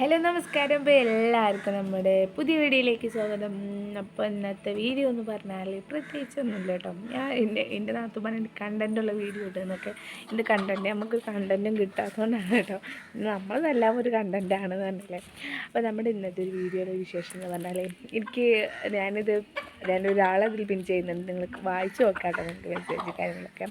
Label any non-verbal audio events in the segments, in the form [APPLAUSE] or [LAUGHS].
Hello നമസ്കാരം. ഇപ്പോൾ എല്ലാവർക്കും നമ്മുടെ പുതിയ വീഡിയോയിലേക്ക് സ്വാഗതം. അപ്പോൾ ഇന്നത്തെ വീഡിയോ എന്ന് പറഞ്ഞാൽ പ്രത്യേകിച്ചൊന്നുമില്ല കേട്ടോ. ഞാൻ എന്റെ എന്റെ നാത്തു പറഞ്ഞ കണ്ടന്റുള്ള വീഡിയോ ഇടുന്നൊക്കെ എന്റെ കണ്ടന്റ് നമുക്ക് കണ്ടന്റും കിട്ടാത്തതുകൊണ്ടാണ് കേട്ടോ. നമ്മളതെല്ലാം ഒരു കണ്ടന്റാണ് പറഞ്ഞല്ലേ. അപ്പോൾ നമ്മുടെ ഇന്നത്തെ ഒരു വീഡിയോയുടെ വിശേഷം എന്ന് പറഞ്ഞാൽ എനിക്ക് ഞാനിത് ഞാൻ അതിൽ പിൻ ചെയ്യുന്നുണ്ട്. നിങ്ങൾക്ക് വായിച്ച് നോക്കാം നിങ്ങൾക്ക് മെസ്സേജ് കാര്യങ്ങളൊക്കെ.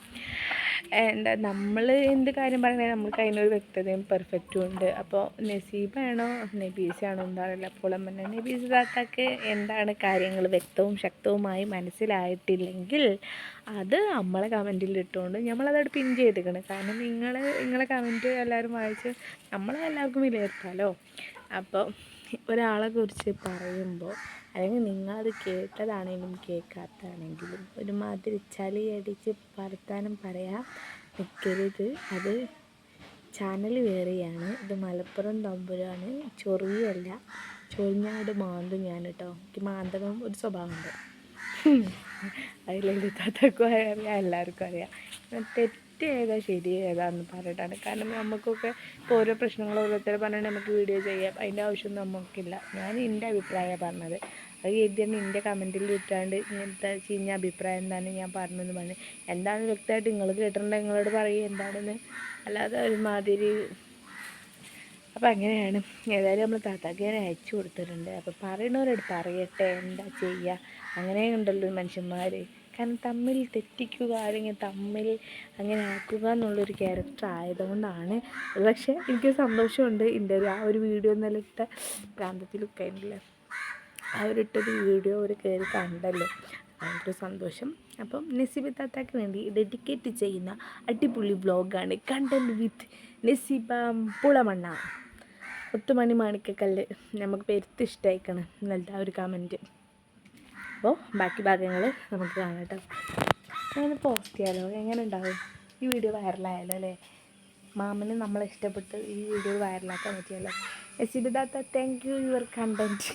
എന്താ നമ്മൾ എന്ത് കാര്യം പറഞ്ഞാൽ നമുക്ക് അതിനൊരു വ്യക്തതയും പെർഫെക്റ്റും ഉണ്ട്. അപ്പോൾ നസീബാണോ? നബീസാണോ? എന്താണല്ലോ. അപ്പോൾ തന്നെ നബീസ് താത്താക്ക് എന്താണ് കാര്യങ്ങൾ വ്യക്തവും ശക്തവുമായി മനസ്സിലായിട്ടില്ലെങ്കിൽ അത് നമ്മളെ കമന്റിൽ ഇട്ടുകൊണ്ട് നമ്മളതവിടെ പിൻ ചെയ്തിരിക്കണം കാരണം നിങ്ങൾ നിങ്ങളെ കമന്റ് എല്ലാവരും വായിച്ച് നമ്മളെ എല്ലാവർക്കും വിലയിരുത്താമല്ലോ അപ്പോൾ ഒരാളെ കുറിച്ച് പറയുമ്പോൾ അല്ലെങ്കിൽ നിങ്ങളത് കേട്ടതാണെങ്കിലും കേൾക്കാത്തതാണെങ്കിലും ഒരുമാതിരി ചളി അടിച്ച് വർത്താനം പറയാൻ നിൽക്കരുത് അത് ചാനൽ വേറെയാണ്. ഇത് മലപ്പുറം തമ്പുരാണ് ചൊറിയല്ല. ചൊറിഞ്ഞാട് മാന്തും ഞാൻ കേട്ടോ എനിക്ക് മാന്തണം ഒരു സ്വഭാവമുണ്ട് [LAUGHS] അതിലെഴുതാത്തക്കും അറിയാം എല്ലാവർക്കും അറിയാം. തെറ്റ് ഏതാ ശരി ഏതാന്ന് പറഞ്ഞിട്ടാണ്. കാരണം നമുക്കൊക്കെ ഇപ്പോൾ ഓരോ പ്രശ്നങ്ങൾ ഓരോരുത്തർ പറഞ്ഞാൽ നമുക്ക് വീഡിയോ ചെയ്യാം. അതിന്റെ ആവശ്യം നമുക്കില്ല. ഞാൻ എന്റെ അഭിപ്രായമാണ് പറഞ്ഞത്. അത് എഴുതിയാണ് എന്റെ കമന്റിൽ ഇട്ടാണ്ട് ഇങ്ങനത്തെ ചീഞ്ഞ അഭിപ്രായം എന്താണ് ഞാൻ പറഞ്ഞതെന്ന് പറഞ്ഞു. എന്താണ് വ്യക്തമായിട്ട് നിങ്ങൾ കേട്ടിട്ടുണ്ടെങ്കിൽ നിങ്ങളോട് പറയും. എന്താണെന്ന്. അല്ലാതെ ഒരുമാതിരി അപ്പോൾ അങ്ങനെയാണ്. ഏതായാലും നമ്മൾ താത്താക്ക് ഞാൻ അയച്ചു കൊടുത്തിട്ടുണ്ട്. അപ്പോൾ പറയണവരോട് പറയട്ടെ എന്താ ചെയ്യുക അങ്ങനെ ഉണ്ടല്ലോ മനുഷ്യന്മാർ കാരണം തമ്മിൽ തെറ്റിക്കുക അല്ലെങ്കിൽ തമ്മിൽ അങ്ങനെ ആക്കുക എന്നുള്ളൊരു ക്യാരക്ടർ ആയതുകൊണ്ടാണ്. പക്ഷേ എനിക്ക് സന്തോഷമുണ്ട് എന്റെ ഒരു ആ ഒരു വീഡിയോ ഇന്നലെ ഇട്ട പ്രാന്തത്തിലൊക്കെ അവരിട്ടൊരു വീഡിയോ അവർ കയറി കണ്ടല്ലോ. ഭയങ്കര സന്തോഷം. അപ്പം നസീബ താത്താക്ക് വേണ്ടി ഡെഡിക്കേറ്റ് ചെയ്യുന്ന അടിപൊളി വ്ലോഗാണ് കണ്ടന്റ് വിത്ത് നസീബ പുളമണ്ണ. ഒത്തുമണി മാണിക്കക്കല്ല് നമുക്ക് പെരുത്ത് ഇഷ്ടമായിക്കണം എന്നുള്ള ഒരു കമന്റ് അപ്പോൾ ബാക്കി ഭാഗങ്ങൾ നമുക്ക് കാണാം കേട്ടോ. അങ്ങനെ പോസ്റ്റ് ചെയ്യാലോ? എങ്ങനെ ഉണ്ടാവും? ഈ വീഡിയോ വൈറലായാലോ അല്ലേ? മാമന് നമ്മളെ ഇഷ്ടപ്പെട്ട് ഈ വീഡിയോ വൈറലാക്കാൻ പറ്റിയല്ലോ എസ് താത്ത താങ്ക് യു യുവർ കണ്ടന്റ്